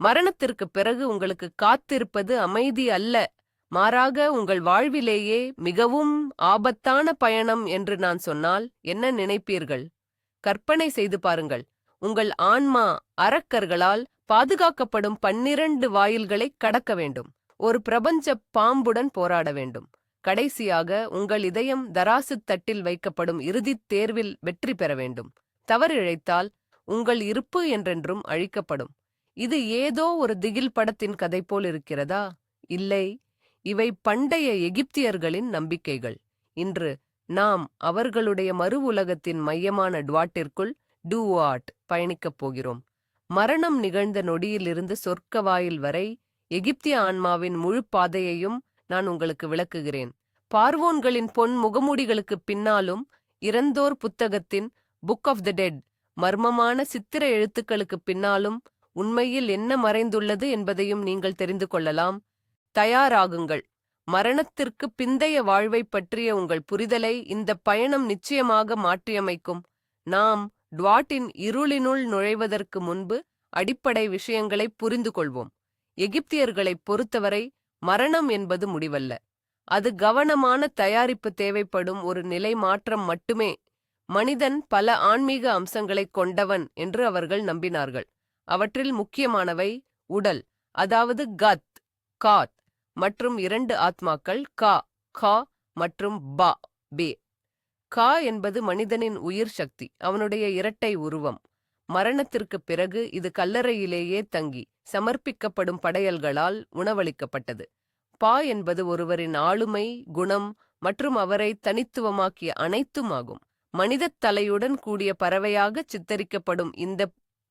மரணத்திற்கு பிறகு உங்களுக்கு காத்திருப்பது அமைதி அல்ல. மாறாக உங்கள் வாழ்விலேயே மிகவும் ஆபத்தான பயணம் என்று நான் சொன்னால் என்ன நினைப்பீர்கள்? கற்பனை செய்து பாருங்கள். உங்கள் ஆன்மா அரக்கர்களால் பாதுகாக்கப்படும் பன்னிரண்டு வாயில்களை கடக்க வேண்டும். ஒரு பிரபஞ்ச பாம்புடன் போராட வேண்டும். கடைசியாக உங்கள் இதயம் தராசுத் தட்டில் வைக்கப்படும் இறுதித் தேர்வில் வெற்றி பெற வேண்டும். தவறிழைத்தால் உங்கள் இருப்பு என்றென்றும் அழிக்கப்படும். இது ஏதோ ஒரு திகில் படத்தின் கதை போல் இருக்கிறதா? இல்லை. இவை பண்டைய எகிப்தியர்களின் நம்பிக்கைகள். இன்று நாம் அவர்களுடைய மறு உலகத்தின் மையமான டுவாட்டிற்குள் டூவாட் பயணிக்கப் போகிறோம். மரணம் நிகழ்ந்த நொடியிலிருந்து சொர்க்க வாயில் வரை எகிப்திய ஆன்மாவின் முழு பாதையையும் நான் உங்களுக்கு விளக்குகிறேன். பார்வோன்களின் பொன் முகமூடிகளுக்குப் பின்னாலும் இறந்தோர் புத்தகத்தின் புக் ஆஃப் த டெட் மர்மமான சித்திர எழுத்துக்களுக்குப் பின்னாலும் உண்மையில் என்ன மறைந்துள்ளது என்பதையும் நீங்கள் தெரிந்து கொள்ளலாம். தயாராகுங்கள். மரணத்திற்கு பிந்தைய வாழ்வைப் பற்றிய உங்கள் புரிதலை இந்த பயணம் நிச்சயமாக மாற்றியமைக்கும். நாம் டுவாட்டின் இருளினுள் நுழைவதற்கு முன்பு அடிப்படை விஷயங்களை புரிந்து கொள்வோம் எகிப்தியர்களைப் பொறுத்தவரை மரணம் என்பது முடிவல்ல. அது கவனமான தயாரிப்பு தேவைப்படும் ஒரு நிலை மாற்றம் மட்டுமே. மனிதன் பல ஆன்மீக அம்சங்களைக் கொண்டவன் என்று அவர்கள் நம்பினார்கள். அவற்றில் முக்கியமானவை உடல் அதாவது கத் காத் மற்றும் இரண்டு ஆத்மாக்கள் கா கா மற்றும் பா பே. கா என்பது மனிதனின் உயிர் சக்தி அவனுடைய இரட்டை உருவம். மரணத்திற்குப் பிறகு இது கல்லறையிலேயே தங்கி சமர்ப்பிக்கப்படும் படையல்களால் உணவளிக்கப்பட்டது. பா என்பது ஒருவரின் ஆளுமை குணம் மற்றும் அவரை தனித்துவமாக்கிய அனைத்தும் ஆகும். மனிதத் தலையுடன் கூடிய பறவையாகச் சித்தரிக்கப்படும் இந்த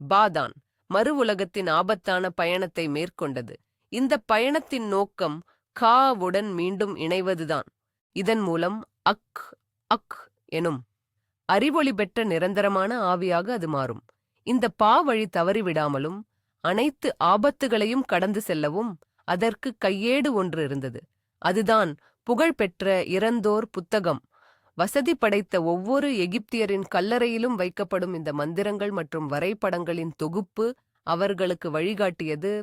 பாதான் மறு உலகத்தின் ஆபத்தான பயணத்தை மேற்கொண்டது. இந்த பயணத்தின் நோக்கம் காவுடன் மீண்டும் இணைவதுதான். இதன் மூலம் அக் அக் எனும் அறிவொளி பெற்ற நிரந்தரமான ஆவியாக அது மாறும். இந்த பா வழி தவறிவிடாமலும் அனைத்து ஆபத்துகளையும் கடந்து செல்லவும் அதற்கு கையேடு ஒன்று இருந்தது. அதுதான் புகழ்பெற்ற இறந்தோர் புத்தகம். வசதி படைத்த ஒவ்வொரு எகிப்தியரின் கல்லறையிலும் வைக்கப்படும் இந்த மந்திரங்கள் மற்றும் வரைபடங்களின் தொகுப்பு அவர்களுக்கு வழிகாட்டியது.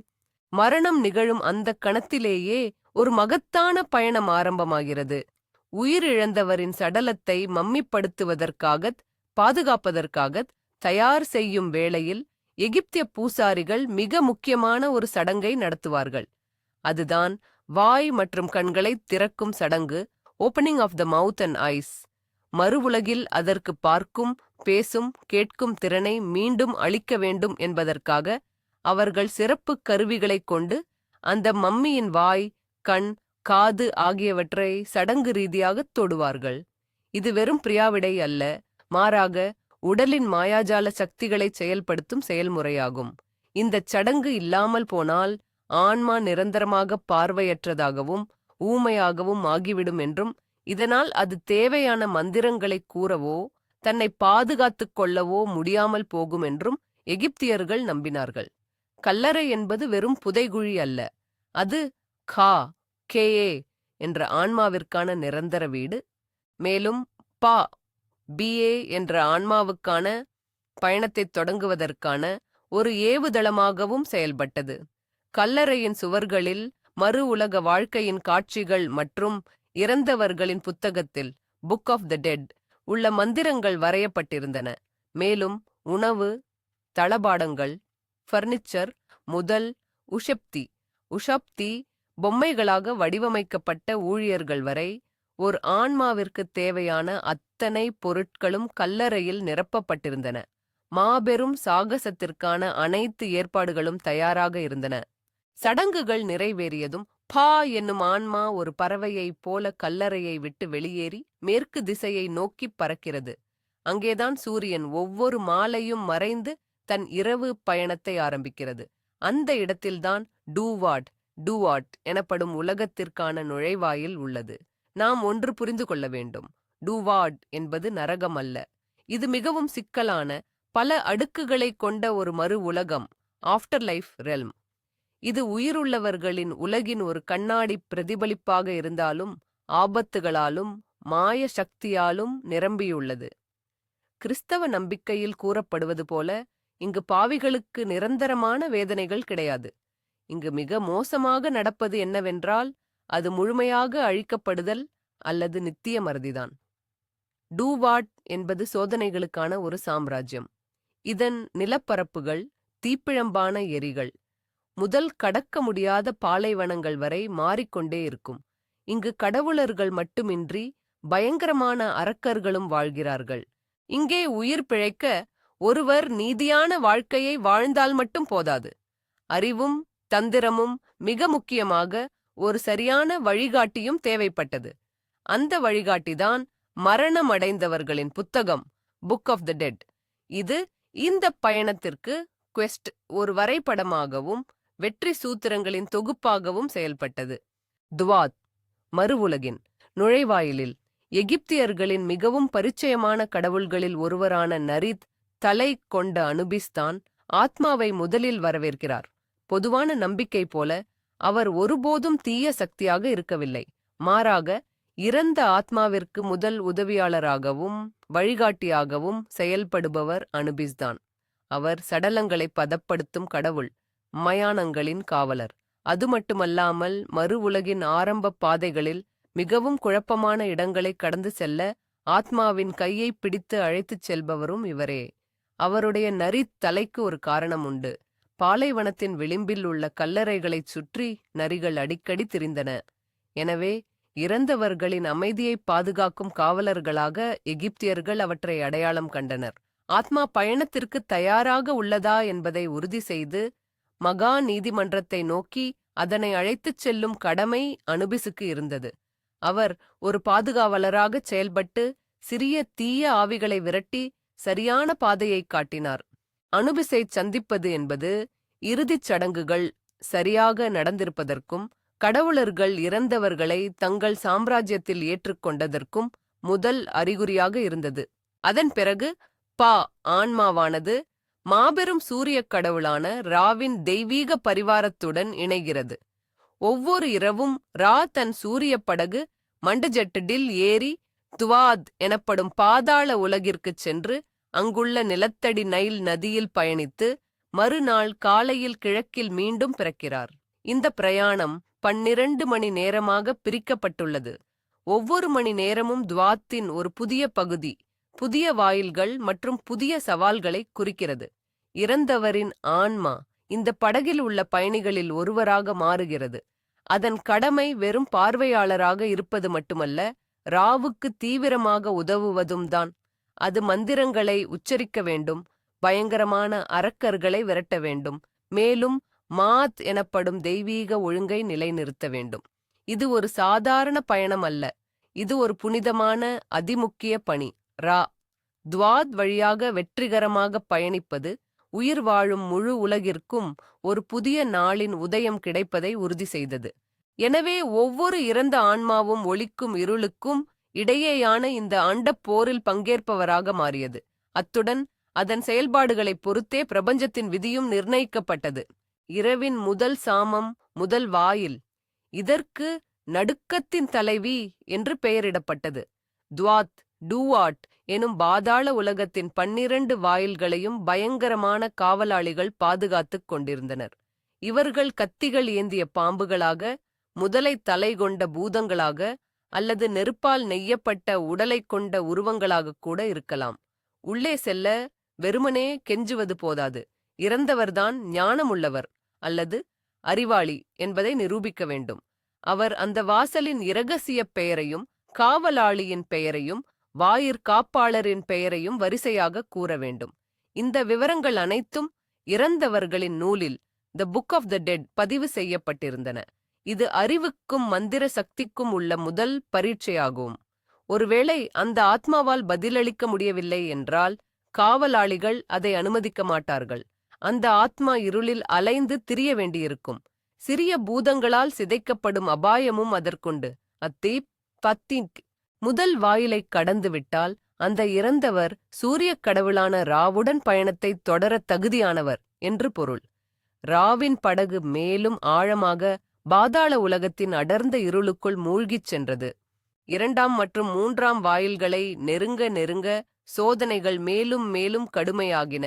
மரணம் நிகழும் அந்த கணத்திலேயே ஒரு மகத்தான பயணம் ஆரம்பமாகிறது. உயிரிழந்தவரின் சடலத்தை மம்மிப்படுத்துவதற்காகத் பாதுகாப்பதற்காகத் தயார் செய்யும் வேளையில் எகிப்திய பூசாரிகள் மிக முக்கியமான ஒரு சடங்கை நடத்துவார்கள். அதுதான் வாய் மற்றும் கண்களை திறக்கும் சடங்கு opening of the mouth and eyes மறுவுலகில் அதற்கு பார்க்கும் பேசும் கேட்கும் திறனை மீண்டும் அளிக்க வேண்டும் என்பதற்காக அவர்கள் சிறப்பு கருவிகளைக் கொண்டு அந்த மம்மியின் வாய் கண் காது ஆகியவற்றை சடங்கு ரீதியாகத் தொடுவார்கள். இது வெறும் பிரியாவிடை அல்ல மாறாக உடலின் மாயாஜால சக்திகளை செயல்படுத்தும் செயல்முறையாகும். இந்தச் சடங்கு இல்லாமல் போனால் ஆன்மா நிரந்தரமாக பார்வையற்றதாகவும் ஊமையாகவும் ஆகிவிடும் என்றும் இதனால் அது தேவையான மந்திரங்களைக் கூறவோ தன்னை பாதுகாத்துக் கொள்ளவோ முடியாமல் போகும் என்றும் எகிப்தியர்கள் நம்பினார்கள். கல்லறை என்பது வெறும் புதைகுழி அல்ல. அது கா ஏ என்ற ஆன்மாவிற்கான நிரந்தர வீடு. மேலும் பா பிஏ என்ற ஆன்மாவுக்கான பயணத்தைத் தொடங்குவதற்கான ஒரு ஏவுதளமாகவும் செயல்பட்டது. கல்லறையின் சுவர்களில் மறு உலக வாழ்க்கையின் காட்சிகள் மற்றும் இறந்தவர்களின் புத்தகத்தில் புக் ஆஃப் த டெட் உள்ள மந்திரங்கள் வரையப்பட்டிருந்தன. மேலும் உணவு தளபாடங்கள் ஃபர்னிச்சர் முதல் உஷப்தி உஷப்தி பொம்மைகளாக வடிவமைக்கப்பட்ட ஊழியர்கள் வரை ஒரு ஆன்மாவிற்கு தேவையான அத்தனை பொருட்களும் கல்லறையில் நிரப்பப்பட்டிருந்தன. மாபெரும் சாகசத்திற்கான அனைத்து ஏற்பாடுகளும் தயாராக இருந்தன. சடங்குகள் நிறைவேறியதும் பா என்னும் ஆன்மா ஒரு பறவையைப் போல கல்லறையை விட்டு வெளியேறி மேற்கு திசையை நோக்கிப் பறக்கிறது. அங்கேதான் சூரியன் ஒவ்வொரு மாலையும் மறைந்து தன் இரவு பயணத்தை ஆரம்பிக்கிறது. அந்த இடத்தில்தான் டூவாட் டூவாட் எனப்படும் உலகத்திற்கான நுழைவாயில் உள்ளது. நாம் ஒன்று புரிந்து கொள்ள வேண்டும். டூவாட் என்பது நரகம் அல்ல. இது மிகவும் சிக்கலான பல அடுக்குகளைக் கொண்ட ஒரு மறு உலகம் ஆஃப்டர் லைஃப் ரெல்ம். இது உயிருள்ளவர்களின் உலகின் ஒரு கண்ணாடி பிரதிபலிப்பாக இருந்தாலும் ஆபத்துகளாலும் மாய சக்தியாலும் நிரம்பியுள்ளது. கிறிஸ்தவ நம்பிக்கையில் கூறப்படுவது போல இங்கு பாவிகளுக்கு நிரந்தரமான வேதனைகள் கிடையாது. இங்கு மிக மோசமாக நடப்பது என்னவென்றால் அது முழுமையாக அழிக்கப்படுதல் அல்லது நித்திய மறதிதான் டூவாட் என்பது சோதனைகளுக்கான ஒரு சாம்ராஜ்யம். இதன் நிலப்பரப்புகள் தீப்பிழம்பான எரிகள். முதல் கடக்க முடியாத பாலைவனங்கள் வரை மாறிக்கொண்டே இருக்கும். இங்கு கடவுளர்கள் மட்டுமின்றி பயங்கரமான அரக்கர்களும் வாழ்கிறார்கள். இங்கே உயிர் பிழைக்க ஒருவர் நீதியான வாழ்க்கையை வாழ்ந்தால் மட்டும் போதாது. அறிவும் தந்திரமும் மிக முக்கியமாக ஒரு சரியான வழிகாட்டியும் தேவைப்பட்டது. அந்த வழிகாட்டிதான் மரணமடைந்தவர்களின் புத்தகம் புக் ஆஃப் த டெட் இது இந்த பயணத்திற்கு குவெஸ்ட் ஒரு வரைபடமாகவும் வெற்றி சூத்திரங்களின் தொகுப்பாகவும் செயல்பட்டது. துவாத் மறுவுலகின் நுழைவாயிலில் எகிப்தியர்களின் மிகவும் பரிச்சயமான கடவுள்களில் ஒருவரான நரித் தலை கொண்ட அனுபிஸ்தான் ஆத்மாவை முதலில் வரவேற்கிறார். பொதுவான நம்பிக்கை போல அவர் ஒருபோதும் தீய சக்தியாக இருக்கவில்லை. மாறாக இறந்த ஆத்மாவிற்கு முதல் உதவியாளராகவும் வழிகாட்டியாகவும் செயல்படுபவர் அனுபிஸ்தான் அவர் சடலங்களை பதப்படுத்தும் கடவுள். மயானங்களின் காவலர். அது மட்டுமல்லாமல் மறு உலகின் ஆரம்ப பாதைகளில் மிகவும் குழப்பமான இடங்களை கடந்து செல்ல ஆத்மாவின் கையை பிடித்து அழைத்துச் செல்பவரும் இவரே. அவருடைய நரித் தலைக்கு ஒரு காரணம் உண்டு. பாலைவனத்தின் விளிம்பில் உள்ள கல்லறைகளைச் சுற்றி நரிகள் அடிக்கடி திரிந்தன. எனவே இறந்தவர்களின் அமைதியை பாதுகாக்கும் காவலர்களாக எகிப்தியர்கள் அவற்றை அடையாளம் கண்டனர். ஆத்மா பயணத்திற்கு தயாராக உள்ளதா என்பதை உறுதி செய்து மகா நீதிமன்றத்தை நோக்கி அதனை அழைத்துச் செல்லும் கடமை அனுபிசுக்கு இருந்தது. அவர் ஒரு பாதுகாவலராகச் செயல்பட்டு சிறிய தீய ஆவிகளை விரட்டி சரியான பாதையை காட்டினார். அனுபிசை சந்திப்பது என்பது இறுதிச் சடங்குகள் சரியாக நடந்திருப்பதற்கும் கடவுளர்கள் இறந்தவர்களை தங்கள் சாம்ராஜ்யத்தில் ஏற்றுக்கொண்டதற்கும் முதல் அறிகுறியாக இருந்தது. அதன் பிறகு பா ஆன்மாவானது மாபெரும் சூரியக் கடவுளான ராவின் தெய்வீக பரிவாரத்துடன் இணைகிறது. ஒவ்வொரு இரவும் ரா தன் சூரியப் படகு மண்டஜெட்டடில் ஏறி துவாத் எனப்படும் பாதாள உலகிற்குச் சென்று அங்குள்ள நிலத்தடி நைல் நதியில் பயணித்து மறுநாள் காலையில் கிழக்கில் மீண்டும் பிறக்கிறார். இந்த பிரயாணம் பன்னிரண்டு மணி நேரமாக பிரிக்கப்பட்டுள்ளது. ஒவ்வொரு மணி நேரமும் துவாத்தின் ஒரு புதிய பகுதி புதிய வாயில்கள் மற்றும் புதிய சவால்களை குறிக்கிறது. இறந்தவரின் ஆன்மா இந்த படகில் உள்ள பயணிகளில் ஒருவராக மாறுகிறது. அதன் கடமை வெறும் பார்வையாளராக இருப்பது மட்டுமல்ல ராவுக்கு தீவிரமாக உதவுவதும் தான். அது மந்திரங்களை உச்சரிக்க வேண்டும் பயங்கரமான அரக்கர்களை விரட்ட வேண்டும். மேலும் மாத் எனப்படும் தெய்வீக ஒழுங்கை நிலைநிறுத்த வேண்டும். இது ஒரு சாதாரண பயணம் அல்ல. இது ஒரு புனிதமான அதிமுக்கிய பணி. ரா. துவாத் வழியாக வெற்றிகரமாக பயணிப்பது உயிர் வாழும் முழு உலகிற்கும் ஒரு புதிய நாளின் உதயம் கிடைப்பதை உறுதி செய்தது. எனவே ஒவ்வொரு இறந்த ஆன்மாவும் ஒளிக்கும் இருளுக்கும் இடையேயான இந்த அண்டப் போரில் பங்கேற்பவராக மாறியது. அத்துடன் அதன் செயல்பாடுகளைப் பொறுத்தே பிரபஞ்சத்தின் விதியும் நிர்ணயிக்கப்பட்டது. இரவின் முதல் சாமம் முதல் வாயில். இதற்கு நடுக்கத்தின் தலைவி என்று பெயரிடப்பட்டது. துவாத் டூவாட் எனும் பாதாள உலகத்தின் பன்னிரண்டு வாயில்களையும் பயங்கரமான காவலாளிகள் பாதுகாத்துக் கொண்டிருந்தனர். இவர்கள் கத்திகள் ஏந்திய பாம்புகளாக முதலை தலை கொண்ட பூதங்களாக அல்லது நெருப்பால் நெய்யப்பட்ட உடலைக் கொண்ட உருவங்களாக கூட இருக்கலாம். உள்ளே செல்ல வெறுமனே கெஞ்சுவது போதாது. இறந்தவர்தான் ஞானமுள்ளவர் அல்லது அறிவாளி என்பதை நிரூபிக்க வேண்டும். அவர் அந்த வாசலின் இரகசிய பெயரையும் காவலாளியின் பெயரையும் வாயிற் காப்பாளரின் பெயரையும் வரிசையாக கூற வேண்டும். இந்த விவரங்கள் அனைத்தும் இறந்தவர்களின் நூலில் the book of the dead பதிவு செய்யப்பட்டிருந்தன. இது அறிவுக்கும் மந்திர சக்திக்கும் உள்ள முதல் பரீட்சையாகும். ஒருவேளை அந்த ஆத்மாவால் பதிலளிக்க முடியவில்லை என்றால் காவலாளிகள் அதை அனுமதிக்க மாட்டார்கள். அந்த ஆத்மா இருளில் அலைந்து திரிய வேண்டியிருக்கும். சிறிய பூதங்களால் சிதைக்கப்படும் அபாயமும் அதற்குண்டு. அத்தீப் பத்தின் முதல் வாயிலைக் கடந்துவிட்டால் அந்த இறந்தவர் சூரியக் கடவுளான ராவுடன் பயணத்தை தொடரத் தகுதியானவர் என்று பொருள். ராவின் படகு மேலும் ஆழமாக பாதாள உலகத்தின் அடர்ந்த இருளுக்குள் மூழ்கிச் சென்றது. இரண்டாம் மற்றும் மூன்றாம் வாயில்களை நெருங்க நெருங்க சோதனைகள் மேலும் மேலும் கடுமையாகின.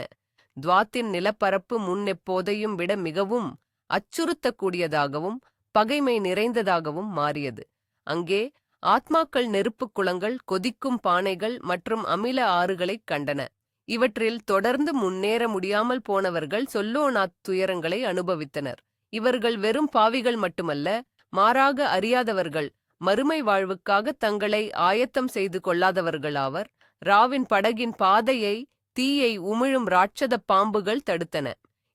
துவாத்தின் நிலப்பரப்பு முன்னெப்போதையும் விட மிகவும் அச்சுறுத்தக்கூடியதாகவும் பகைமை நிறைந்ததாகவும் மாறியது. அங்கே ஆத்மாக்கள் நெருப்புக் குளங்கள் கொதிக்கும் பானைகள் மற்றும் அமில ஆறுகளைக் கண்டன. இவற்றில் தொடர்ந்து முன்னேற முடியாமல் போனவர்கள் சொல்லோநாத் துயரங்களை அனுபவித்தனர். இவர்கள் வெறும் பாவிகள் மட்டுமல்ல மாறாக அறியாதவர்கள் மறுமை வாழ்வுக்காக தங்களை ஆயத்தம் செய்து கொள்ளாதவர்களாவர் ராவின் படகின் பாதையை தீயை உமிழும் ராட்சத பாம்புகள் தடுத்தன.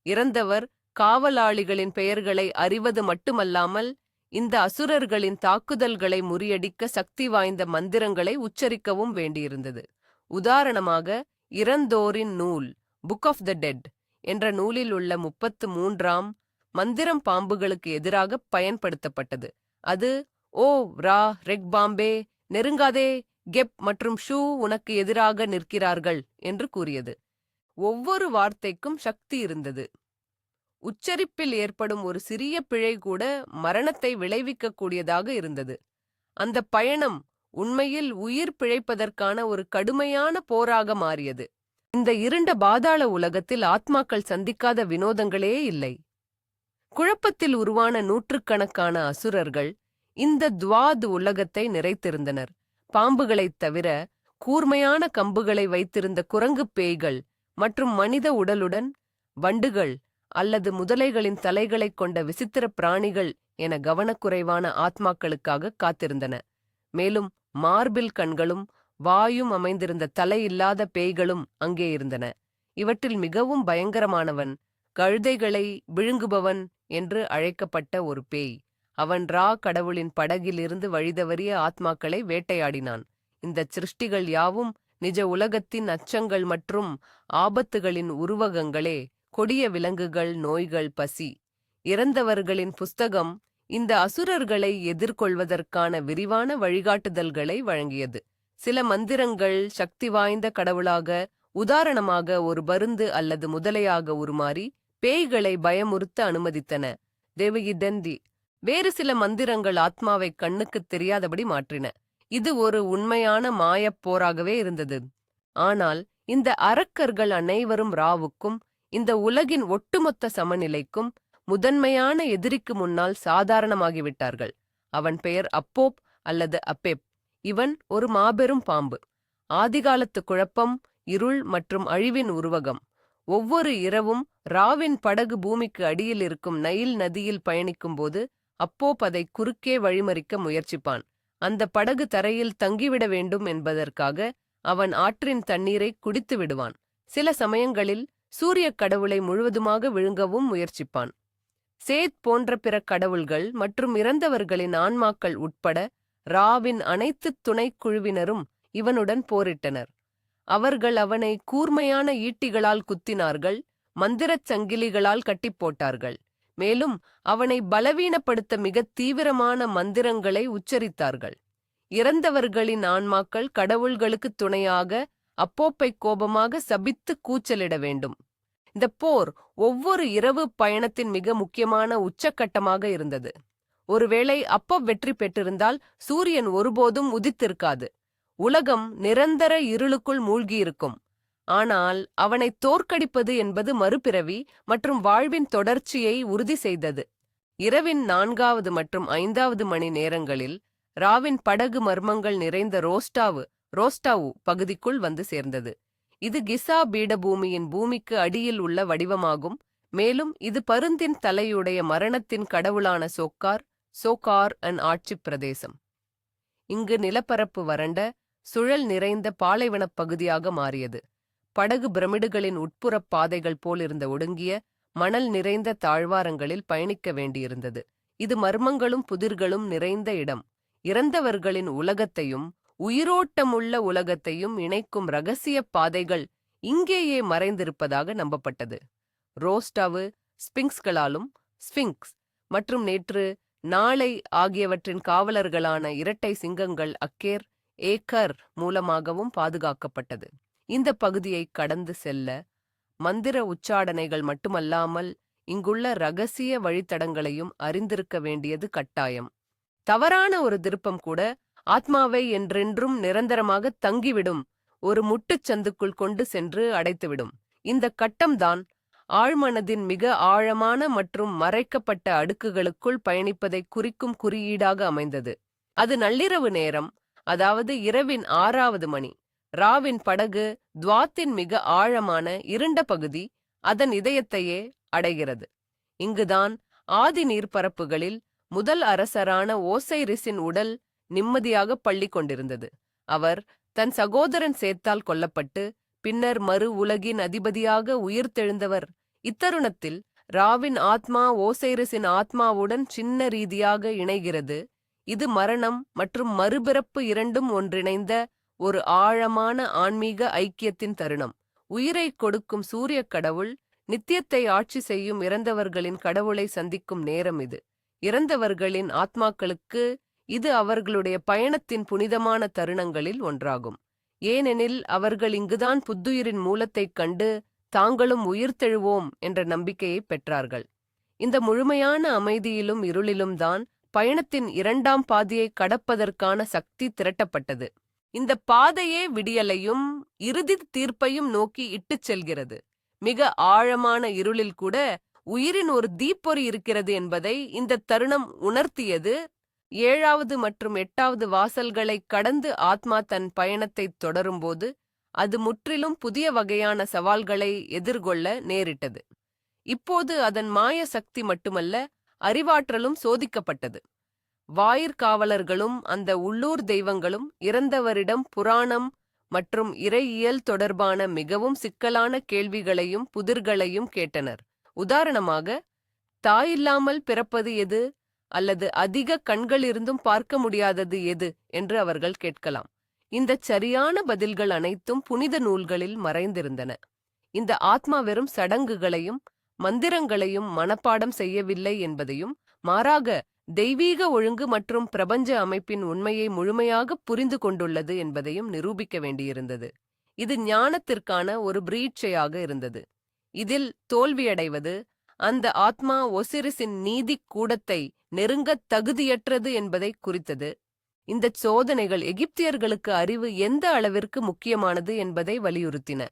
இறந்தவர் காவலாளிகளின் பெயர்களை அறிவது மட்டுமல்லாமல் இந்த அசுரர்களின் தாக்குதல்களை முறியடிக்க சக்தி வாய்ந்த மந்திரங்களை உச்சரிக்கவும் வேண்டியிருந்தது. உதாரணமாக இறந்தோரின் நூல் புக் ஆஃப் த டெட் என்ற நூலில் உள்ள முப்பத்து மூன்றாம் மந்திரம் பாம்புகளுக்கு எதிராக பயன்படுத்தப்பட்டது. அது ஓ ரா ரெக் பாம்பே நெருங்காதே கெப் மற்றும் ஷூ உனக்கு எதிராக நிற்கிறார்கள் என்று கூறியது. ஒவ்வொரு வார்த்தைக்கும் சக்தி இருந்தது. உச்சரிப்பில் ஏற்படும் ஒரு சிறிய பிழை கூட மரணத்தை விளைவிக்கக்கூடியதாக இருந்தது. அந்த பயணம் உண்மையில் உயிர் பிழைப்பதற்கான ஒரு கடுமையான போராக மாறியது. இந்த இருண்ட பாதாள உலகத்தில் ஆத்மாக்கள் சந்திக்காத வினோதங்களே இல்லை. குழப்பத்தில் உருவான நூற்றுக்கணக்கான அசுரர்கள் இந்த துவாது உலகத்தை நிறைத்திருந்தனர். பாம்புகளைத் தவிர கூர்மையான கம்புகளை வைத்திருந்த குரங்குப் பேய்கள் மற்றும் மனித உடலுடன் வண்டுகள் அல்லது முதலைகளின் தலைகளைக் கொண்ட விசித்திர பிராணிகள் என கவனக்குறைவான ஆத்மாக்களுக்காக காத்திருந்தன. மேலும் மார்பில் கண்களும் வாயும் அமைந்திருந்த தலையில்லாத பேய்களும் அங்கே இருந்தன. இவற்றில் மிகவும் பயங்கரமானவன் கழுதைகளை விழுங்குபவன் என்று அழைக்கப்பட்ட ஒரு பேய். அவன் ரா கடவுளின் படகிலிருந்து வழிதவறிய ஆத்மாக்களை வேட்டையாடினான். இந்த சிருஷ்டிகள் யாவும் நிஜ உலகத்தின் அச்சங்கள் மற்றும் ஆபத்துகளின் உருவகங்களே கொடிய விலங்குகள் நோய்கள் பசி இறந்தவர்களின் புஸ்தகம் இந்த அசுரர்களை எதிர்கொள்வதற்கான விரிவான வழிகாட்டுதல்களை வழங்கியது. சில மந்திரங்கள் சக்தி வாய்ந்த கடவுளாக உதாரணமாக ஒரு பருந்து அல்லது முதலையாக உருமாறி பேய்களை பயமுறுத்த அனுமதித்தன. தேவகிதந்தி வேறு சில மந்திரங்கள் ஆத்மாவை கண்ணுக்குத் தெரியாதபடி மாற்றின. இது ஒரு உண்மையான மாயப் போராகவே இருந்தது. ஆனால் இந்த அரக்கர்கள் அனைவரும் ராவுக்கும் இந்த உலகின் ஒட்டுமொத்த சமநிலைக்கும் முதன்மையான எதிரிக்கு முன்னால் சாதாரணமாகிவிட்டார்கள். அவன் பெயர் அப்போப் அல்லது அப்பேப். இவன் ஒரு மாபெரும் பாம்பு. ஆதிகாலத்து குழப்பம் இருள் மற்றும் அழிவின் உருவகம். ஒவ்வொரு இரவும் ராவின் படகு பூமிக்கு அடியில் இருக்கும் நைல் நதியில் பயணிக்கும்போது அப்போப் அதை குறுக்கே வழிமறிக்க முயற்சிப்பான். அந்த படகு தரையில் தங்கிவிட வேண்டும் என்பதற்காக அவன் ஆற்றின் தண்ணீரை குடித்து விடுவான் சில சமயங்களில் சூரியக் கடவுளை முழுவதுமாக விழுங்கவும் முயற்சிப்பான். சேத் போன்ற பிற கடவுள்கள் மற்றும் இறந்தவர்களின் ஆன்மாக்கள் உட்பட ராவின் அனைத்து துணைக்குழுவினரும் இவனுடன் போரிட்டனர். அவர்கள் அவனை கூர்மையான ஈட்டிகளால் குத்தினார்கள் மந்திரச் சங்கிலிகளால் கட்டிப்போட்டார்கள் மேலும் அவனை பலவீனப்படுத்த மிகத் தீவிரமான மந்திரங்களை உச்சரித்தார்கள். இறந்தவர்களின் ஆன்மாக்கள் கடவுள்களுக்கு துணையாக அப்போப்பை கோபமாக சபித்து கூச்சலிட வேண்டும். இந்த போர் ஒவ்வொரு இரவு பயணத்தின் மிக முக்கியமான உச்சக்கட்டமாக இருந்தது. ஒருவேளை அப்போ வெற்றி பெற்றிருந்தால் சூரியன் ஒருபோதும் உதித்திருக்காது. உலகம் நிரந்தர இருளுக்குள் மூழ்கியிருக்கும். ஆனால் அவனை தோற்கடிப்பது என்பது மறுபிறவி மற்றும் வாழ்வின் தொடர்ச்சியை உறுதி செய்தது. இரவின் நான்காவது மற்றும் ஐந்தாவது மணி நேரங்களில் ராவின் படகு மர்மங்கள் நிறைந்த ரோஸ்டாவு ரோஸ்டாவு பகுதிக்குள் வந்து சேர்ந்தது. இது கிசா பீடபூமியின் பூமிக்கு அடியில் உள்ள வடிவமாகும். மேலும் இது பருந்தின் தலையுடைய மரணத்தின் கடவுளான சோக்கார் சோகார் அன் ஆட்சிப் பிரதேசம். இங்கு நிலப்பரப்பு வறண்ட சுழல் நிறைந்த பாலைவனப் பகுதியாக மாறியது. படகு பிரமிடுகளின் உட்புறப் பாதைகள் போலிருந்த ஒடுங்கிய மணல் நிறைந்த தாழ்வாரங்களில் பயணிக்க வேண்டியிருந்தது. இது மர்மங்களும் புதிர்களும் நிறைந்த இடம். இறந்தவர்களின் உலகத்தையும் உயிரோட்டமுள்ள உலகத்தையும் இணைக்கும் ரகசிய பாதைகள் இங்கேயே மறைந்திருப்பதாக நம்பப்பட்டது. ரோஸ்டாவு ஸ்பிங்க்ஸ்களாலும் ஸ்பிங்க்ஸ் மற்றும் நேற்று நாளை ஆகியவற்றின் காவலர்களான இரட்டை சிங்கங்கள் அக்கேர் ஏக்கர் மூலமாகவும் பாதுகாக்கப்பட்டது. இந்த பகுதியை கடந்து செல்ல மந்திர உச்சாடனைகள் மட்டுமல்லாமல் இங்குள்ள ரகசிய வழித்தடங்களையும் அறிந்திருக்க வேண்டியது கட்டாயம். தவறான ஒரு திருப்பம் கூட ஆத்மாவை என்றென்றும் நிரந்தரமாக தங்கிவிடும் ஒரு முட்டுச் சந்துக்குள் கொண்டு சென்று அடைத்துவிடும். இந்த கட்டம்தான் ஆழ்மனதின் மிக ஆழமான மற்றும் மறைக்கப்பட்ட அடுக்குகளுக்குள் பயணிப்பதை குறிக்கும் குறியீடாக அமைந்தது. அது நள்ளிரவு நேரம் அதாவது இரவின் ஆறாவது மணி. ராவின் படகு துவாத்தின் மிக ஆழமான இருண்ட பகுதி அதன் இதயத்தையே அடைகிறது. இங்குதான் ஆதி நீர்ப்பரப்புகளில் முதல் அரசரான ஓசைரிஸின் உடல் நிம்மதியாக பள்ளி கொண்டிருந்தது. அவர் தன் சகோதரன் சேத்தால் கொல்லப்பட்டு பின்னர் மறு உலகின் அதிபதியாக உயிர்த்தெழுந்தவர். இத்தருணத்தில் ராவின் ஆத்மா ஓசைரிஸின் ஆத்மாவுடன் சின்ன ரீதியாக இணைகிறது. இது மரணம் மற்றும் மறுபிறப்பு இரண்டும் ஒன்றிணைந்த ஒரு ஆழமான ஆன்மீக ஐக்கியத்தின் தருணம். உயிரை கொடுக்கும் சூரியக் கடவுள் நித்தியத்தை ஆட்சி செய்யும் இறந்தவர்களின் கடவுளை சந்திக்கும் நேரம் இது. இறந்தவர்களின் ஆத்மாக்களுக்கு இது அவர்களுடைய பயணத்தின் புனிதமான தருணங்களில் ஒன்றாகும். ஏனெனில் அவர்கள் இங்குதான் புத்துயிரின் மூலத்தைக் கண்டு தாங்களும் உயிர்த்தெழுவோம் என்ற நம்பிக்கையை பெற்றார்கள். இந்த முழுமையான அமைதியிலும் இருளிலும் தான் பயணத்தின் இரண்டாம் பாதியை கடப்பதற்கான சக்தி திரட்டப்பட்டது. இந்த பாதையே விடியலையும் இறுதி தீர்ப்பையும் நோக்கி இட்டுச் செல்கிறது. மிக ஆழமான இருளில் கூட உயிரின் ஒரு தீப்பொறி இருக்கிறது என்பதை இந்த தருணம் உணர்த்தியது ஏழாவது மற்றும் எட்டாவது வாசல்களை கடந்து ஆத்மா தன் பயணத்தை தொடரும்போது அது முற்றிலும் புதிய வகையான சவால்களை எதிர்கொள்ள நேரிட்டது. இப்போது அதன் மாய சக்தி மட்டுமல்ல அறிவாற்றலும் சோதிக்கப்பட்டது. வாயிற்காவலர்களும் அந்த உள்ளூர் தெய்வங்களும் இறந்தவரிடம் புராணம் மற்றும் இறையியல் தொடர்பான மிகவும் சிக்கலான கேள்விகளையும் புதிர்களையும் கேட்டனர். உதாரணமாக தாயில்லாமல் பிறப்பது எது? அல்லது அதிக கண்களிருந்தும் பார்க்க முடியாதது எது என்று அவர்கள் கேட்கலாம். இந்தச் சரியான பதில்கள் அனைத்தும் புனித நூல்களில் மறைந்திருந்தன. இந்த ஆத்மா வெறும் சடங்குகளையும் மந்திரங்களையும் மனப்பாடம் செய்யவில்லை என்பதையும் மாறாக தெய்வீக ஒழுங்கு மற்றும் பிரபஞ்ச அமைப்பின் உண்மையை முழுமையாக புரிந்து கொண்டுள்ளது என்பதையும் நிரூபிக்க வேண்டியிருந்தது. இது ஞானத்திற்கான ஒரு பிரீட்சையாக இருந்தது. இதில் தோல்வியடைவது அந்த ஆத்மா ஒசிரிசின் நீதிக் கூடத்தை நெருங்கத் தகுதியற்றது என்பதை குறித்தது. இந்தச் சோதனைகள் எகிப்தியர்களுக்கு அறிவு எந்த அளவிற்கு முக்கியமானது என்பதை வலியுறுத்தின.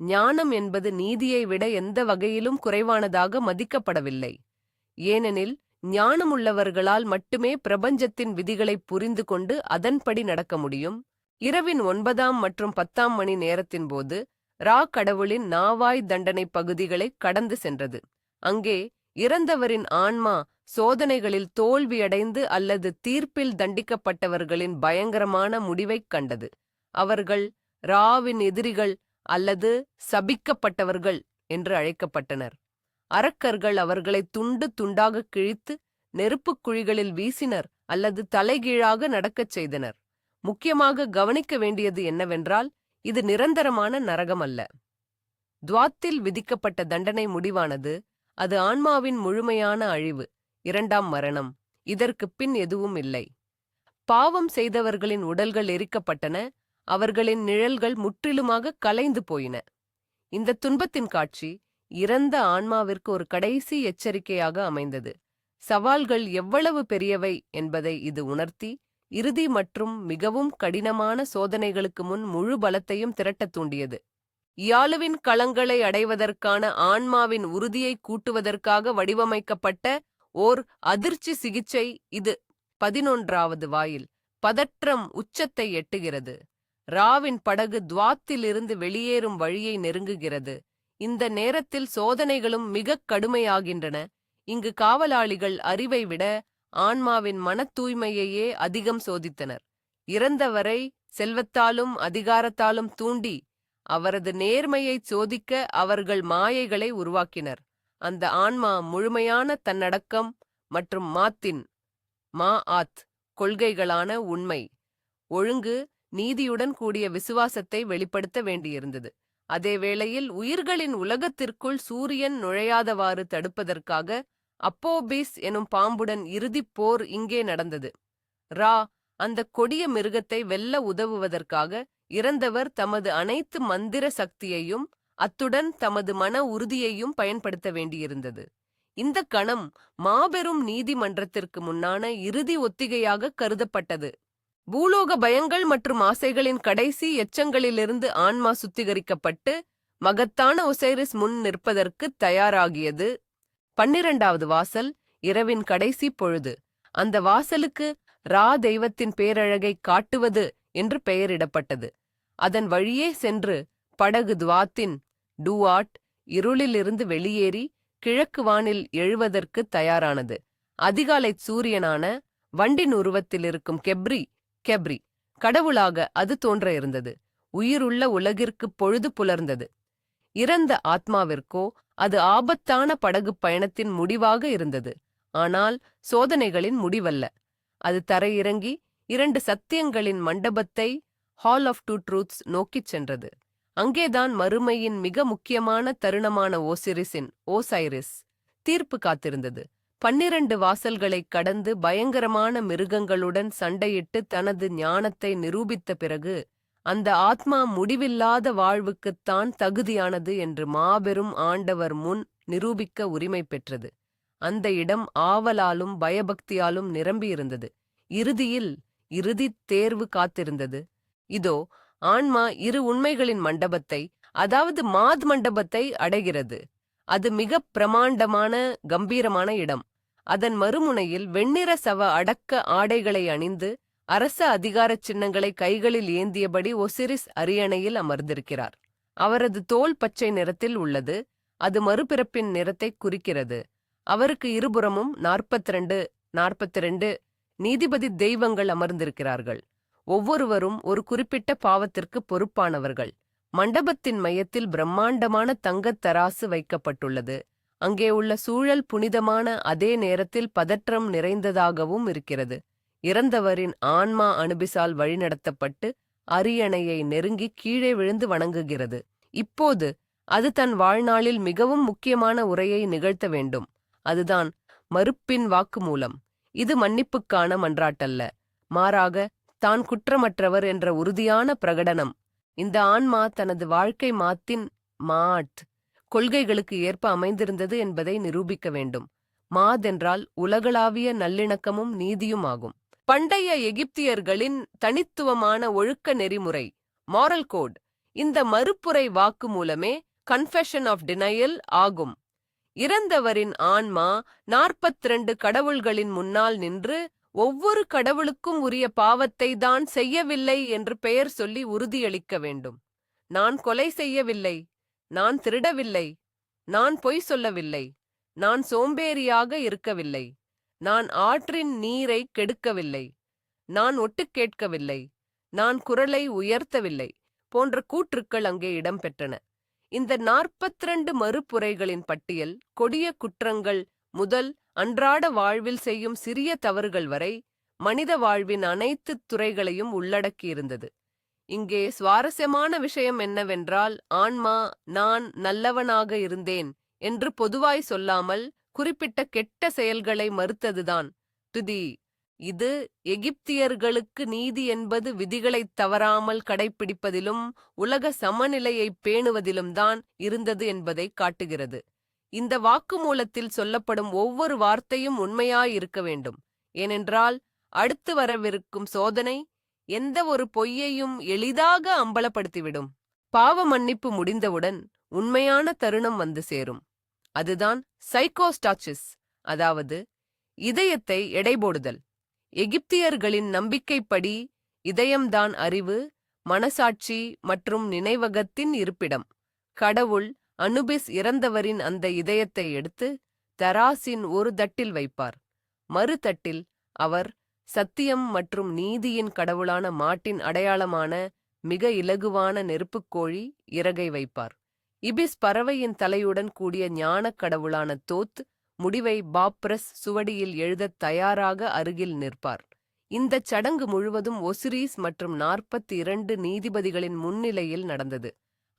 ஞானம் என்பது நீதியை விட எந்த வகையிலும் குறைவானதாக மதிக்கப்படவில்லை. ஏனெனில் ஞானமுள்ளவர்களால் மட்டுமே பிரபஞ்சத்தின் விதிகளை புரிந்து கொண்டு அதன்படி நடக்க முடியும். இரவின் ஒன்பதாம் மற்றும் பத்தாம் மணி நேரத்தின் போது ரா கடவுளின் நாவாய் தண்டனை பகுதிகளை கடந்து சென்றது. அங்கே இறந்தவரின் ஆன்மா சோதனைகளில் தோல்வியடைந்து அல்லது தீர்ப்பில் தண்டிக்கப்பட்டவர்களின் பயங்கரமான முடிவைக் கண்டது. அவர்கள் ராவின் எதிரிகள் அல்லது சபிக்கப்பட்டவர்கள் என்று அழைக்கப்பட்டனர். அரக்கர்கள் அவர்களை துண்டு துண்டாக கிழித்து நெருப்புக் குழிகளில் வீசினர் அல்லது தலைகீழாக நடக்கச் செய்தனர். முக்கியமாக கவனிக்க வேண்டியது என்னவென்றால் இது நிரந்தரமான நரகம் அல்ல. துவாத்தில் விதிக்கப்பட்ட தண்டனை முடிவானது அது ஆன்மாவின் முழுமையான அழிவு இரண்டாம் மரணம். இதற்குப் பின் எதுவும் இல்லை. பாவம் செய்தவர்களின் உடல்கள் எரிக்கப்பட்டன அவர்களின் நிழல்கள் முற்றிலுமாக கலைந்து போயின. இந்த துன்பத்தின் காட்சி இறந்த ஆன்மாவிற்கு ஒரு கடைசி எச்சரிக்கையாக அமைந்தது. சவால்கள் எவ்வளவு பெரியவை என்பதை இது உணர்த்தி இறுதி மற்றும் மிகவும் கடினமான சோதனைகளுக்கு முன் முழு பலத்தையும் திரட்டத் தூண்டியது. இயாலுவின் களங்களை அடைவதற்கான ஆன்மாவின் உறுதியை கூட்டுவதற்காக வடிவமைக்கப்பட்ட ஓர் அதிர்ச்சி சிகிச்சை இது. பதினொன்றாவது வாயில் பதற்றம் உச்சத்தை எட்டுகிறது. ராவின் படகு துவாத்திலிருந்து வெளியேறும் வழியை நெருங்குகிறது. இந்த நேரத்தில் சோதனைகளும் மிகக் கடுமையாகின்றன. இங்கு காவலாளிகள் அறிவை விட ஆன்மாவின் மனத் தூய்மையையே அதிகம் சோதித்தனர். இறந்தவரை செல்வத்தாலும் அதிகாரத்தாலும் தூண்டி அவரது நேர்மையைச் சோதிக்க அவர்கள் மாயைகளை உருவாக்கினர். அந்த ஆன்மா முழுமையான தன்னடக்கம் மற்றும் மாத்தின் மா ஆத் கொள்கைகளான உண்மை ஒழுங்கு நீதியுடன் கூடிய விசுவாசத்தை வெளிப்படுத்த வேண்டியிருந்தது. அதே வேளையில் உயிர்களின் உலகத்திற்குள் சூரியன் நுழையாதவாறு தடுப்பதற்காக அப்போபிஸ் எனும் பாம்புடன் இறுதிப் போர் இங்கே நடந்தது. ரா அந்த கொடிய மிருகத்தை வெல்ல உதவுவதற்காக இறந்தவர் தமது அனைத்து மந்திர சக்தியையும் அத்துடன் தமது மன உறுதியையும் பயன்படுத்த வேண்டியிருந்தது. இந்த கணம் மாபெரும் நீதிமன்றத்திற்கு முன்னான இறுதி ஒத்திகையாக கருதப்பட்டது. பூலோக பயங்கள் மற்றும் ஆசைகளின் கடைசி எச்சங்களிலிருந்து ஆன்மா சுத்திகரிக்கப்பட்டு மகத்தான ஒசைரிஸ் முன் நிற்பதற்கு தயாராகியது பன்னிரண்டாவது வாசல் இரவின் கடைசி பொழுது. அந்த வாசலுக்கு ரா தெய்வத்தின் பேரழகை காட்டுவது என்று பெயரிடப்பட்டது. அதன் வழியே சென்று படகு துவாத்தின் டூஆட் இருளிலிருந்து வெளியேறி கிழக்கு வானில் எழுவதற்கு தயாரானது. அதிகாலைச் சூரியனான வண்டின் உருவத்தில் இருக்கும் கெப்ரி கெப்ரி கடவுளாக அது தோன்ற இருந்தது. உயிருள்ள உலகிற்குப் பொழுது புலர்ந்தது. இறந்த ஆத்மாவிற்கோ அது ஆபத்தான படகுப் பயணத்தின் முடிவாக இருந்தது. ஆனால் சோதனைகளின் முடிவல்ல. அது தரையிறங்கி இரண்டு சத்தியங்களின் மண்டபத்தை ஹால் ஆஃப் டூ ட்ரூத்ஸ் நோக்கிச் சென்றது. அங்கேதான் மறுமையின் மிக முக்கியமான தருணமான ஓசிரிஸின் ஓசைரிஸ் தீர்ப்பு காத்திருந்தது. பன்னிரண்டு வாசல்களைக் கடந்து பயங்கரமான மிருகங்களுடன் சண்டையிட்டு தனது ஞானத்தை நிரூபித்த பிறகு அந்த ஆத்மா முடிவில்லாத வாழ்வுக்குத்தான் தகுதியானது என்று மாபெரும் ஆண்டவர் முன் நிரூபிக்க உரிமை பெற்றது. அந்த இடம் ஆவலாலும் பயபக்தியாலும் நிரம்பியிருந்தது. இறுதியில் இறுதித் தேர்வு காத்திருந்தது. இதோ ஆன்மா இரு உண்மைகளின் மண்டபத்தை அதாவது மாத் மண்டபத்தை அடைகிறது. அது மிக பிரமாண்டமான கம்பீரமான இடம். அதன் மறுமுனையில் வெண்ணிற சவ அடக்க ஆடைகளை அணிந்து அரச அதிகாரச் சின்னங்களை கைகளில் ஏந்தியபடி ஒசிரிஸ் அரியணையில் அமர்ந்திருக்கிறார். அவரது தோல் பச்சை நிறத்தில் உள்ளது அது மறுபிறப்பின் நிறத்தை குறிக்கிறது. அவருக்கு இருபுறமும் நாற்பத்திரண்டு நாற்பத்திரண்டு நீதிபதி தெய்வங்கள் அமர்ந்திருக்கிறார்கள். ஒவ்வொருவரும் ஒரு குறிப்பிட்ட பாவத்திற்கு பொறுப்பானவர்கள். மண்டபத்தின் மையத்தில் பிரம்மாண்டமான தங்கத் தராசு வைக்கப்பட்டுள்ளது. அங்கே உள்ள சூழல் புனிதமான அதே நேரத்தில் பதற்றம் நிறைந்ததாகவும் இருக்கிறது. இறந்தவரின் ஆன்மா அனுபிசால் வழிநடத்தப்பட்டு அரியணையை நெருங்கி கீழே விழுந்து வணங்குகிறது. இப்போது அது தன் வாழ்நாளில் மிகவும் முக்கியமான உரையை நிகழ்த்த வேண்டும். அதுதான் மறுப்பின் வாக்குமூலம். இது மன்னிப்புக்கான மன்றாட்டல்ல. மாறாக தான் குற்றமற்றவர் என்ற உறுதியான பிரகடனம். இந்த ஆன்மா தனது வாழ்க்கை மாத்தின் மாட் கொள்கைகளுக்கு ஏற்ப அமைந்திருந்தது என்பதை நிரூபிக்க வேண்டும். மாதென்றால் உலகளாவிய நல்லிணக்கமும் நீதியும் ஆகும். பண்டைய எகிப்தியர்களின் தனித்துவமான ஒழுக்க நெறிமுறை மாரல் கோட் இந்த மறுப்புரை வாக்கு மூலமே கன்ஃபெஷன் ஆஃப் டினையல் ஆகும். இறந்தவரின் ஆன்மா நாற்பத்திரண்டு கடவுள்களின் முன்னால் நின்று ஒவ்வொரு கடவுளுக்கும் உரிய பாவத்தை தான் செய்யவில்லை என்று பெயர் சொல்லி உறுதியளிக்க வேண்டும். நான் கொலை செய்யவில்லை நான் திருடவில்லை நான் பொய் சொல்லவில்லை நான் சோம்பேறியாக இருக்கவில்லை. நான் ஆற்றின் நீரை கெடுக்கவில்லை. நான் ஒட்டு கேட்கவில்லை. நான் குரலை உயர்த்தவில்லை போன்ற கூற்றுக்கள் அங்கே இடம்பெற்றன. இந்த நாற்பத்திரண்டு மறுப்புரைகளின் பட்டியல் கொடிய குற்றங்கள் முதல் அன்றாட வாழ்வில் செய்யும் சிறிய தவறுகள் வரை மனித வாழ்வின் அனைத்து துறைகளையும் உள்ளடக்கியிருந்தது. இங்கே சுவாரஸ்யமான விஷயம் என்னவென்றால் ஆன்மா நான் நல்லவனாக இருந்தேன் என்று பொதுவாய் சொல்லாமல் குறிப்பிட்ட கெட்ட செயல்களை மறுத்ததுதான். துதி. இது எகிப்தியர்களுக்கு நீதி என்பது விதிகளைத் தவறாமல் கடைப்பிடிப்பதிலும் உலக சமநிலையைப் பேணுவதிலும் தான் இருந்தது என்பதை காட்டுகிறது. இந்த வாக்குமூலத்தில் சொல்லப்படும் ஒவ்வொரு வார்த்தையும் உண்மையாயிருக்க வேண்டும். ஏனென்றால் அடுத்து வரவிருக்கும் சோதனை எந்த ஒரு பொய்யையும் எளிதாக அம்பலப்படுத்திவிடும். பாவ மன்னிப்பு முடிந்தவுடன் உண்மையான தருணம் வந்து சேரும். அதுதான் சைக்கோஸ்டாச்சிஸ் அதாவது இதயத்தை எடைபோடுதல். எகிப்தியர்களின் நம்பிக்கைப்படி இதயம்தான் அறிவு மனசாட்சி மற்றும் நினைவகத்தின் இருப்பிடம். கடவுள் அனுபிஸ் இறந்தவரின் அந்த இதயத்தை எடுத்து தராசின் ஒரு தட்டில் வைப்பார். மறு தட்டில் அவர் சத்தியம் மற்றும் நீதியின் கடவுளான மாட்டின் அடையாளமான மிக இலகுவான நெருப்புக்கோழி இறகை வைப்பார். இபிஸ் பறவையின் தலையுடன் கூடிய ஞானக் கடவுளான தோத் முடிவை பாப்ரஸ் சுவடியில் எழுதத் தயாராக அருகில் நிற்பார். இந்தச் சடங்கு முழுவதும் ஒசிரீஸ் மற்றும் நாற்பத்தி இரண்டு நீதிபதிகளின் முன்னிலையில் நடந்தது.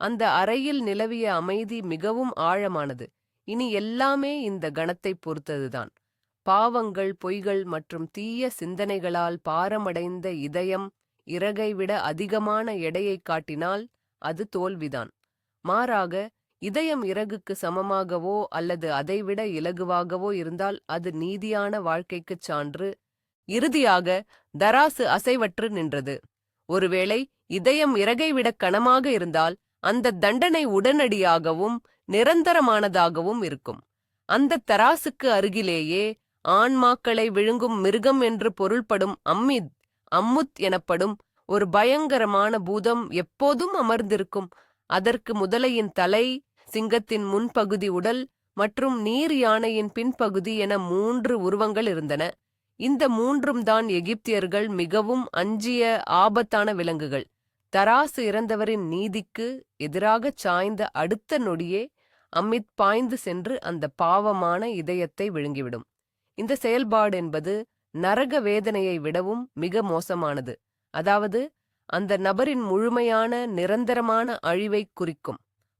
அந்த அறையில் நிலவிய அமைதி மிகவும் ஆழமானது. இனி எல்லாமே இந்த கணத்தைப் பொறுத்ததுதான். பாவங்கள் பொய்கள் மற்றும் தீய சிந்தனைகளால் பாரமடைந்த இதயம் இறகைவிட அதிகமான எடையைக் காட்டினால் அது தோல்விதான். மாறாக இதயம் இறகுக்கு சமமாகவோ அல்லது அதைவிட இலகுவாகவோ இருந்தால் அது நீதியான வாழ்க்கைக்குச் சான்று. இறுதியாக தராசு அசைவற்று நின்றது. ஒருவேளை இதயம் இறகை விட கனமாக இருந்தால் அந்த தண்டனை உடனடியாகவும் நிரந்தரமானதாகவும் இருக்கும். அந்த தராசுக்கு அருகிலேயே ஆன்மாக்களை விழுங்கும் மிருகம் என்று பொருள்படும் அம்மித் அம்முத் எனப்படும் ஒரு பயங்கரமான பூதம் எப்போதும் அமர்ந்திருக்கும் அதற்கு முதலையின் தலை சிங்கத்தின் முன்பகுதி உடல் மற்றும் நீர் யானையின் பின்பகுதி என மூன்று உருவங்கள் இருந்தன. இந்த மூன்றும் தான் எகிப்தியர்கள் மிகவும் அஞ்சிய ஆபத்தான விலங்குகள். தராசு இறந்தவரின் நீதிக்கு எதிராகச் சாய்ந்த அடுத்த நொடியே அமித் பாய்ந்து சென்று அந்த பாவமான இதயத்தை விழுங்கிவிடும். இந்த செயல்பாடு என்பது நரக வேதனையை விடவும் மிக மோசமானது. அதாவது அந்த நபரின் முழுமையான நிரந்தரமான அழிவைக் குறிக்கும்.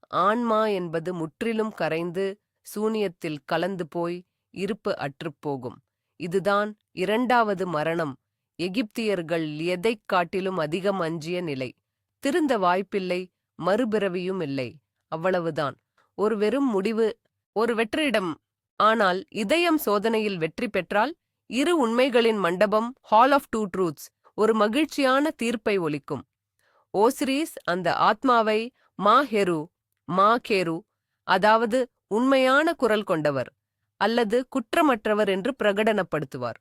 ஆன்மா என்பது முற்றிலும் கரைந்து சூனியத்தில் கலந்து போய் இருப்பு அற்றுப்போகும் இதுதான் இரண்டாவது மரணம். எகிப்தியர்கள் எதைக் காட்டிலும் அதிகம் அஞ்சிய நிலை. திருந்த வாய்ப்பில்லை மறுபிறவியும் இல்லை. அவ்வளவுதான். ஒரு வெறும் முடிவு ஒரு வெற்றிடம். ஆனால் இதயம் சோதனையில் வெற்றி பெற்றால் இரு உண்மைகளின் மண்டபம் ஹால் ஆஃப் டூ ட்ரூத்ஸ் ஒரு மகிழ்ச்சியான தீர்ப்பை ஒலிக்கும். ஓசிரீஸ் அந்த ஆத்மாவை மா ஹெரு மா கேரு அதாவது உண்மையான குரல் கொண்டவர் அல்லது குற்றமற்றவர் என்று பிரகடனப்படுத்துவார்.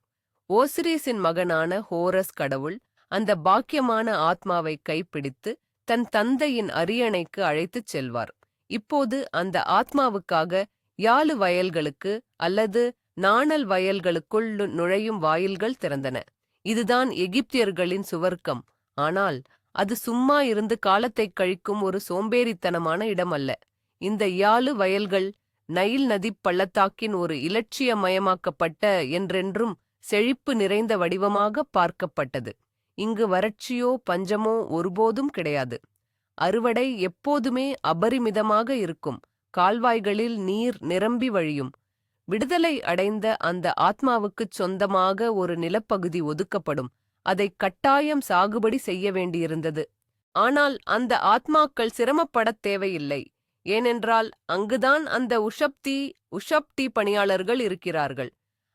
ஓசிரீஸின் மகனான ஹோரஸ் கடவுள் அந்த பாக்கியமான ஆத்மாவை கைப்பிடித்து தன் தந்தையின் அரியணைக்கு அழைத்துச் செல்வார். இப்போது அந்த ஆத்மாவுக்காக யாழு வயல்களுக்கு அல்லது நாணல் வயல்களுக்குள் நுழையும் வாயில்கள் திறந்தன. இதுதான் எகிப்தியர்களின் சுவர்க்கம். ஆனால் அது சும்மா இருந்து காலத்தைக் கழிக்கும் ஒரு சோம்பேறித்தனமான இடம் அல்ல இந்த யாழு வயல்கள் நைல் நதிப் பள்ளத்தாக்கின் ஒரு இலட்சியமயமாக்கப்பட்ட என்றென்றும் செழிப்பு நிறைந்த வடிவமாக பார்க்கப்பட்டது. இங்கு வறட்சியோ பஞ்சமோ ஒருபோதும் கிடையாது. அறுவடை எப்போதுமே அபரிமிதமாக இருக்கும். கால்வாய்களில் நீர் நிரம்பி வழியும். விடுதலை அடைந்த அந்த ஆத்மாவுக்குச் சொந்தமாக ஒரு நிலப்பகுதி ஒதுக்கப்படும். அதை கட்டாயம் சாகுபடி செய்ய வேண்டியிருந்தது. ஆனால் அந்த ஆத்மாக்கள் சிரமப்படத் தேவையில்லை. ஏனென்றால் அங்குதான் அந்த உஷப்தி உஷப்தி பணியாளர்கள் இருக்கிறார்கள்.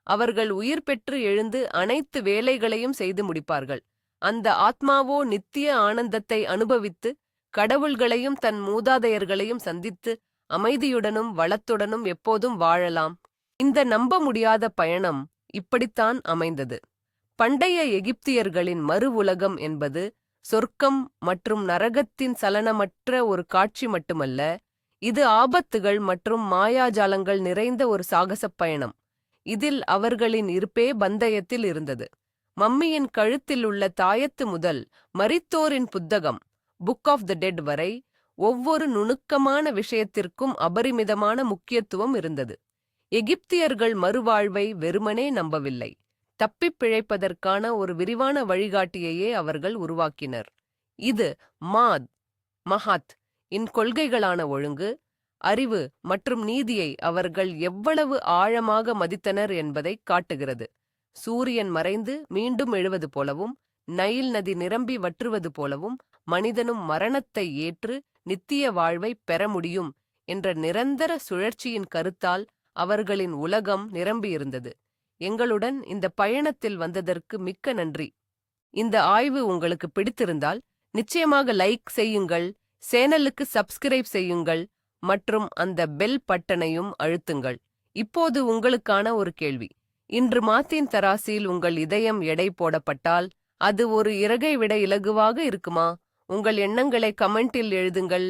அவர்கள் உயிர் பெற்று எழுந்து அனைத்து வேலைகளையும் செய்து முடிப்பார்கள். அந்த ஆத்மாவோ நித்திய ஆனந்தத்தை அனுபவித்து கடவுள்களையும் தன் மூதாதையர்களையும் சந்தித்து அமைதியுடனும் வளத்துடனும் எப்போதும் வாழலாம். இந்த நம்ப முடியாத பயணம் இப்படித்தான் அமைந்தது. பண்டைய எகிப்தியர்களின் மறு உலகம் என்பது சொர்க்கம் மற்றும் நரகத்தின் சலனமற்ற ஒரு காட்சி மட்டுமல்ல இது ஆபத்துகள் மற்றும் மாயாஜாலங்கள் நிறைந்த ஒரு சாகசப் பயணம். இதில் அவர்களின் இருப்பே பந்தயத்தில் இருந்தது. மம்மியின் கழுத்தில் உள்ள தாயத்து முதல் மரித்தோரின் புத்தகம் புக் ஆஃப் த டெட் வரை ஒவ்வொரு நுணுக்கமான விஷயத்திற்கும் அபரிமிதமான முக்கியத்துவம் இருந்தது. எகிப்தியர்கள் மறுவாழ்வை வெறுமனே நம்பவில்லை. தப்பிப் பிழைப்பதற்கான ஒரு விரிவான வழிகாட்டியையே அவர்கள் உருவாக்கினர். இது மாத் மஹாத் இன் கொள்கைகளான ஒழுங்கு அறிவு மற்றும் நீதியை அவர்கள் எவ்வளவு ஆழமாக மதித்தனர் என்பதைக் காட்டுகிறது. சூரியன் மறைந்து மீண்டும் எழுவது போலவும் நைல் நதி நிரம்பி வற்றுவது போலவும் மனிதனும் மரணத்தை ஏற்று நித்திய வாழ்வைப் பெற முடியும் என்ற நிரந்தர சுழற்சியின் கருத்தால் அவர்களின் உலகம் நிரம்பியிருந்தது. எங்களுடன் இந்த பயணத்தில் வந்ததற்கு மிக்க நன்றி. இந்த ஆய்வு உங்களுக்கு பிடித்திருந்தால் நிச்சயமாக லைக் செய்யுங்கள் சேனலுக்கு சப்ஸ்கிரைப் செய்யுங்கள் மற்றும் அந்த பெல் பட்டனையும் அழுத்துங்கள். இப்போது உங்களுக்கான ஒரு கேள்வி. இன்று மாத்தின் தராசில் உங்கள் இதயம் எடை போடப்பட்டால் அது ஒரு இறகை விட இலகுவாக இருக்குமா? உங்கள் எண்ணங்களை கமெண்டில் எழுதுங்கள்.